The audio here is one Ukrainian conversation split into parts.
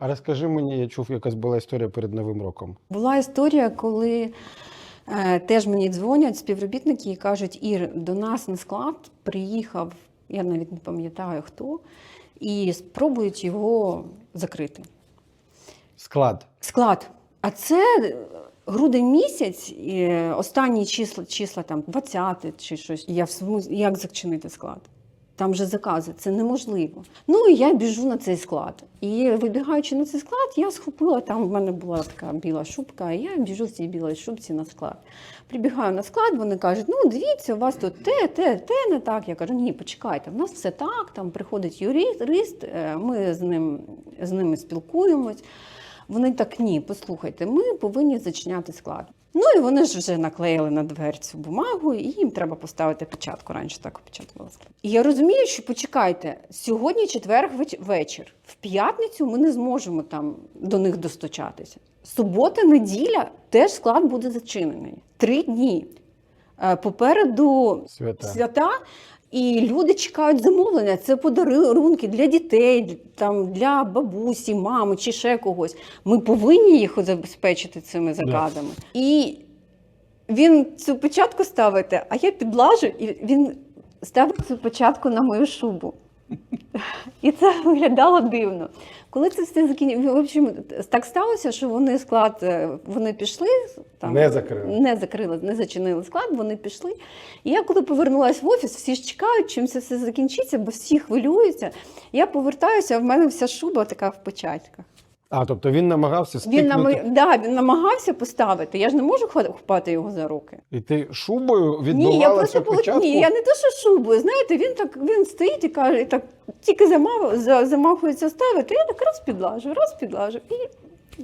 А розкажи мені, я чув, якась була історія перед Новим роком. Була історія, коли е, теж мені дзвонять співробітники і кажуть: Ір, до нас на склад приїхав, я навіть не пам'ятаю хто, і спробують його закрити. Склад. Склад. А це грудень місяць, і останні числа, числа там 20 чи щось. Я в як зачинити склад? Там же закази, це неможливо. Ну і я біжу на цей склад. І вибігаючи на цей склад, я схопила там. в мене була така біла шубка, і я біжу в цій білій шубці на склад. Прибігаю на склад, вони кажуть: ну дивіться, у вас тут те, те, те не так. Я кажу, ні, почекайте, в нас все так. Там приходить юрист, е, ми з ним з ними спілкуємось. Вони так ні, послухайте, ми повинні зачиняти склад. Ну і вони ж вже наклеїли на дверь цю бумагу, і їм треба поставити печатку. Раніше так опечатувалося. І я розумію, що почекайте, сьогодні четвер веч- вечір. В п'ятницю ми не зможемо там до них достучатися. Субота, неділя теж склад буде зачинений. Три дні. Е, Попереду Свята. свята, і люди чекають замовлення. Це подарунки для дітей, там для бабусі, мами чи ще когось. Ми повинні їх забезпечити цими заказами. І він цю початку ставить, а я підлажу, і він ставить цю початку на мою шубу. І це виглядало дивно. Коли це все закінчилося, в общем, так сталося, що вони склад, е, вони пішли там Не закрили. не закрили, не зачинили склад, вони пішли. І я коли повернулася в офіс, всі ж чекають, чим це все закінчиться, бо всі хвилюються. Я повертаюся, а в мене вся шуба така в початках. А, тобто він намагався Він, нам... да, він намагався поставити. Я ж не можу хапати його за руки. І ти шубою відбивала Ні, я просто початку? Ні, я не то, що шубою. Знаєте, він так він стоїть і каже, і так тільки замав, за- замахується ставити, я так раз підлажу, раз підлажу.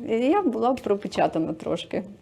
І я була пропечатана трошки.